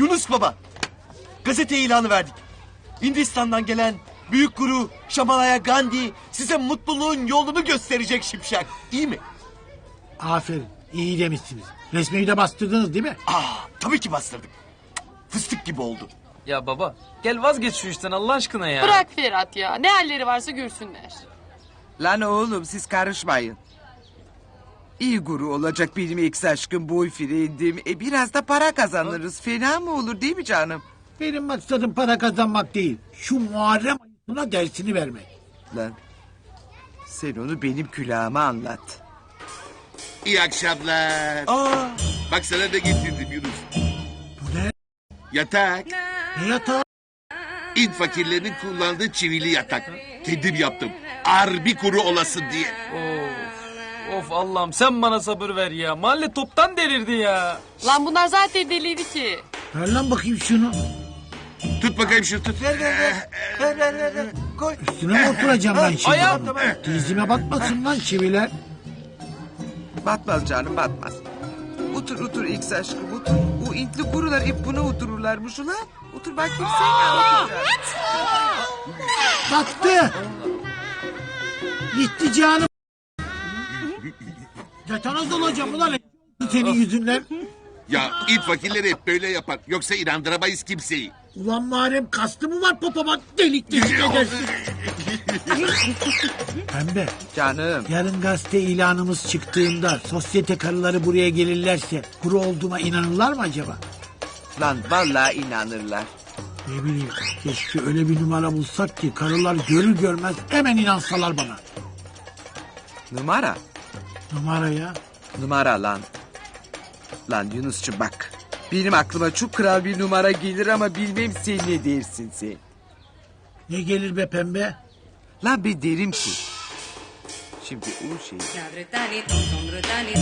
Yunus Baba. Gazete ilanı verdik. Hindistan'dan gelen büyük guru Şamalaya Gandhi size mutluluğun yolunu gösterecek Şipşak. İyi mi? Aferin. iyi demişsiniz. Resmeyi de bastırdınız değil mi? Aa, tabii ki bastırdık. Fıstık gibi oldu. Ya baba gel vazgeç şu işten Allah aşkına ya. Bırak Ferhat ya. Ne halleri varsa görsünler. Lan oğlum siz karışmayın. İyi guru olacak benim ex aşkım boyfriendim. E biraz da para kazanırız. Fena mı olur değil mi canım? Benim maksadım para kazanmak değil. Şu Muharrem ayısına dersini vermek. Lan sen onu benim külahıma anlat. İyi akşamlar. Aa, Bak sana ne getirdim Yunus. Bu ne? Yatak. Ne yatağı? İnt fakirlerinin kullandığı çivili yatak. Kendim yaptım. Arbi kuru olasın diye. Of, Allah'ım sen bana sabır ver ya. Mahalle toptan delirdi ya. Lan bunlar zaten deliydi ki. Ver lan bakayım şunu. Tut bakayım şunu tut. ver ver ver. Ver ver ver. ver. Koy. Üstüne mi oturacağım ben şimdi? Ayağım. Dizime batmasın lan çiviler. Batmaz canım batmaz. Otur otur ex aşkım otur. O intli gurular hep buna otururlarmış ulan. Otur bakayım sen ya otur. Battı. Gitti canım. Tetanoz olacağım ulan senin yüzünden. Ya int fakirleri hep böyle yapar. Yoksa inandıramayız kimseyi. Ulan Muharrem kastı mı var popoma delik delik edersin. Pembe Canım. yarın gazete ilanımız çıktığında sosyete karıları buraya gelirlerse kuru olduğuma inanırlar mı acaba? Lan vallahi inanırlar. Ne bileyim keşke öyle bir numara bulsak ki karılar görür görmez hemen inansalar bana. Numara. Numara ya. Numara lan. Lan Yunus'cum bak. Benim aklıma çok kral bir numara gelir ama bilmem sen ne dersin sen. Ne gelir be pembe? Lan ben derim ki. Şimdi o şey. Brutali, tom, tom, brutali,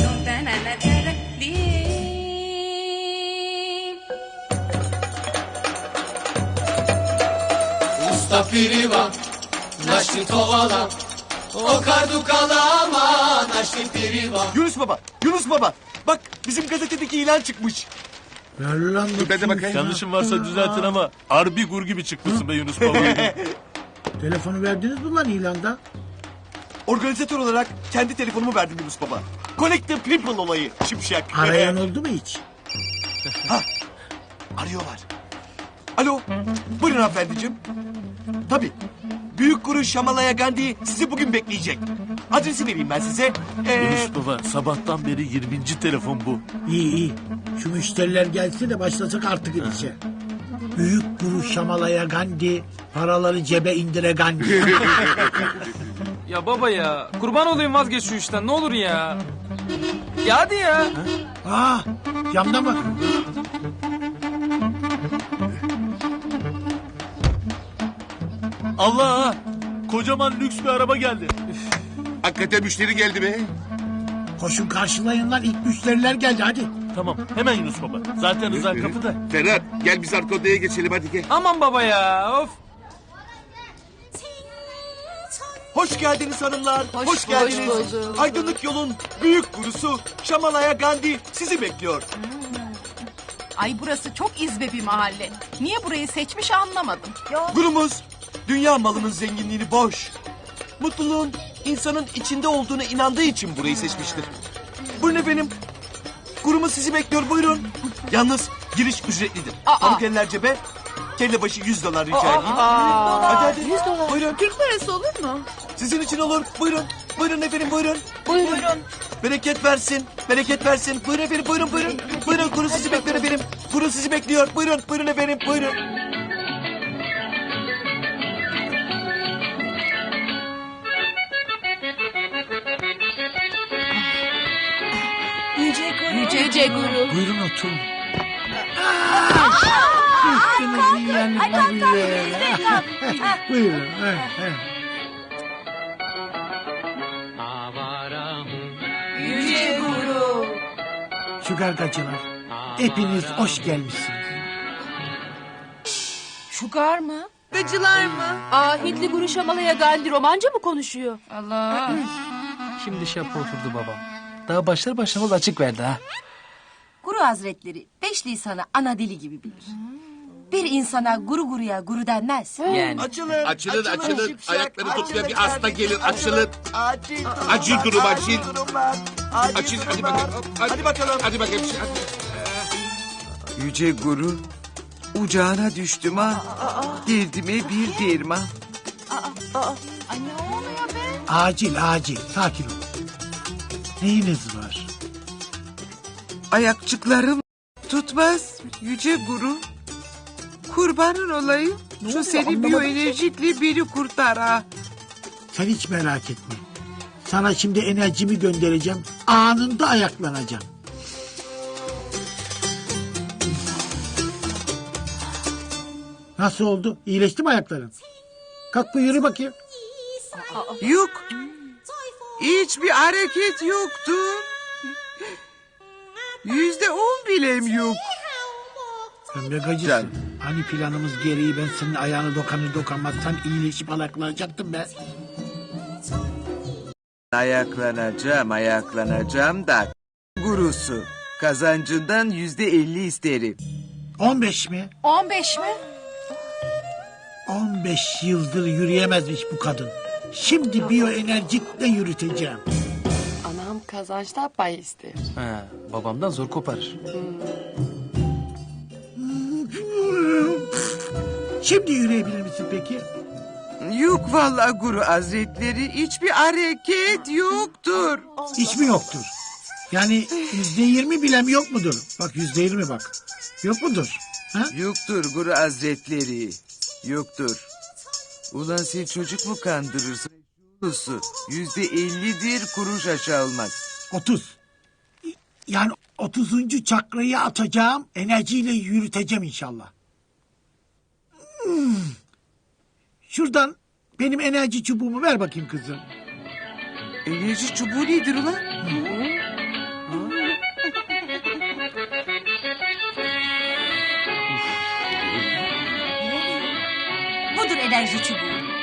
tom, tanana, tara, di. Usta piriva, naši tovala, okardu kalama, naši piriva. Yunus Baba. Yunus Baba. Bak bizim gazetedeki ilan çıkmış. Ver lan Dur ben de bakayım. Yanlışım varsa düzeltin ama harbi gur gibi çıkmışsın be Yunus baba. Telefonu verdiniz mi lan ilanda? Organizatör olarak kendi telefonumu verdim Yunus Baba. Connect the people olayı Şipşak. Arayan oldu mu hiç? Arıyorlar. Alo. Buyurun hanımefendiciğim. Tabii. Büyük guru Şamalaya Gandhi sizi bugün bekleyecek. Adresi vereyim ben size. Ee, Yunus baba sabahtan beri 20. telefon bu. İyi iyi. Şu müşteriler gelse de başlasak artık işe. Büyük guru Şamalaya Gandhi, paraları cebe indire Gandhi. Ya baba ya kurban olayım vazgeç şu işten ne olur ya. Ya hadi ya. Aa, camda mı? Allah! Kocaman lüks bir araba geldi. Hakikaten müşteri geldi be. Koşun karşılayın lan ilk müşteriler geldi hadi. Tamam hemen Yunus baba. Zaten Rıza kapıda. Ferhat gel biz arka odaya geçelim hadi gel. Aman baba ya of. hoş geldiniz hanımlar. Hoş, Hoş geldiniz. bulduk. Aydınlık yolun büyük gurusu Şamalaya Gandhi sizi bekliyor. Ay burası çok izbe bir mahalle. Niye burayı seçmiş anlamadım. Gurumuz dünya malının zenginliğini boş. Mutluluğun insanın içinde olduğunu inandığı için burayı seçmiştir. Buyurun efendim. Gurumuz sizi bekliyor buyurun. Yalnız giriş ücretlidir. Pamuk eller cebe. Kelle başı 100 dolar rica edeyim. Hadi hadi. 100 dolar. Buyurun. Türk parası olur mu? Sizin için olur. Buyurun. Buyurun efendim buyurun. Buyurun. Bereket versin. Bereket versin. Buyurun efendim buyurun buyurun. Buyurun kuru sizi bekliyor efendim. Kuru sizi bekliyor. Buyurun. Buyurun efendim buyurun. Yüce Guru. Buyurun oturun. Üstünüzü yanına bile. Buyurun. he, he. Yüce Guru. Şu gargacılar. Hepiniz hoş gelmişsiniz. Şugar mı? Gıcılar mı? Aa Hintli guru Şamalaya Gandhi romanca mı konuşuyor? Allah. Şimdi şapı oturdu babam. Daha başlar başlamaz açık verdi ha. Guru Hazretleri beş lisanı ana dili gibi bilir. Bir insana guru guruya guru denmez. Yani. Açılın. Açılın, açılın. şipşak, Ayakları tutmayan açılın bir hasta kardeşim, gelin, açılın. Acil durum Acil durum, acil. hadi bakalım. Hadi bakalım. Hadi bakalım. Yüce guru. Ucağına düştüm ha. Derdime bir derman. Ay ne oluyor be? Acil acil sakin ol. Neyiniz var? Ayakçıklarım tutmaz. Yüce guru. Kurbanın olayım. Şu senin biyoenerjikle beni kurtar ha. Sen hiç merak etme. Sana şimdi enerjimi göndereceğim. Anında ayaklanacağım. Nasıl oldu? İyileşti mi ayakların? Kalk bir yürü bakayım. Yok. Hiçbir hareket yoktu. Yüzde on bilem yok. Pembe gacısın. Hani planımız gereği ben senin ayağını dokanır dokanmazsan iyileşip ayaklanacaktım be. Ayaklanacağım, ayaklanacağım da gurusu. Kazancından yüzde elli isterim. 15 mi? 15 mi? 15 yıldır yürüyemezmiş bu kadın. Şimdi biyoenerjikle yürüteceğim. Kazançta pay ister. Ha, babamdan zor koparır. Şimdi yürüyebilir misin peki? Yok vallahi guru hazretleri hiçbir hareket yoktur. Hiç mi yoktur? Yani yüzde yirmi bile mi yok mudur? Bak yüzde yirmi bak. Yok mudur? Ha? Yoktur guru hazretleri. Yoktur. Ulan sen çocuk mu kandırırsın? Gurusu yüzde ellidir kuruş aşağı olmaz. Otuz. Yani otuzuncu çakrayı atacağım. Enerjiyle yürüteceğim inşallah. Hmm. Şuradan benim enerji çubuğumu ver bakayım kızım. Enerji çubuğu nedir ulan? Budur enerji çubuğu.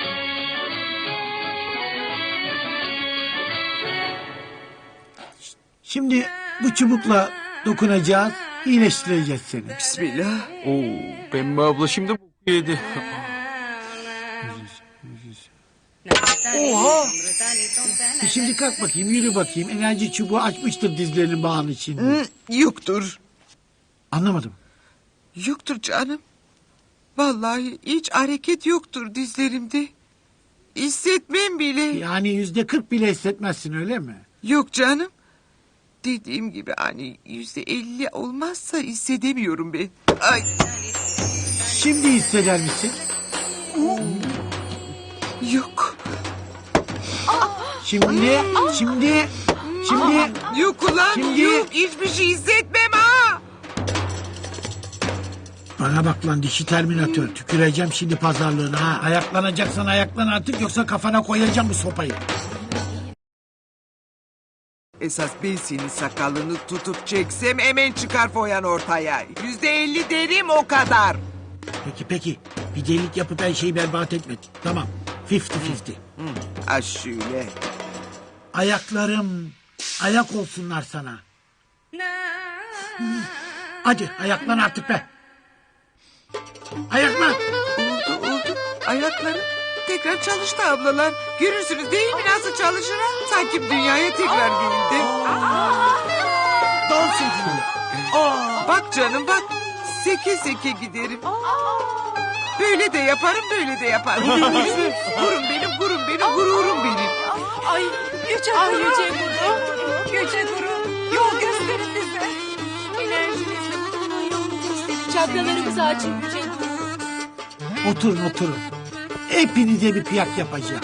Şimdi bu çubukla dokunacağız. iyileştireceğiz seni. Bismillah. Oo, Pembe abla şimdi bu yedi. Oha! E Şimdi kalk bakayım yürü bakayım. Enerji çubuğu açmıştır dizlerinin bağın için. Hı, Yoktur. Anlamadım. Yoktur canım. Vallahi hiç hareket yoktur dizlerimde. Hissetmem bile. Yani yüzde kırk bile hissetmezsin öyle mi? Yok canım. Dediğim gibi hani yüzde elli olmazsa hissedemiyorum ben. Ay Şimdi hisseder misin? yok. Şimdi, şimdi, şimdi. Yok ulan Şimdi- yok. Hiçbir şey hissetmem ha. Bana bak lan dişi terminatör. Tüküreceğim şimdi pazarlığına ha. Ayaklanacaksan ayaklan artık yoksa kafana koyacağım bu sopayı. Esas ben senin sakalını tutup çeksem hemen çıkar foyan ortaya. Yüzde elli derim o kadar. Peki peki. Bir delik yapıp her şeyi berbat etme. Tamam. Fifty fifty. Ha şöyle. Ayaklarım ayak olsunlar sana. Hadi ayaklan artık be. Ayaklan. Oldu oldu. Ayakları tekrar çalıştı ablalar. Görürsünüz değil mi nasıl çalışır ha? Sanki dünyaya tekrar geldi. Dans edin. Bak canım bak. Seke seke giderim. Böyle de yaparım böyle de yaparım. gurum benim gurum benim gururum benim. Ay Yüce Guru. Ay Yüce Guru. Yüce Guru. Yol gösterin bize. Enerjinizle mutluluğun yolunu gösterin. Çakralarımızı açın Yüce Guru. Oturun oturun. Hepinize bir kıyak yapacağım.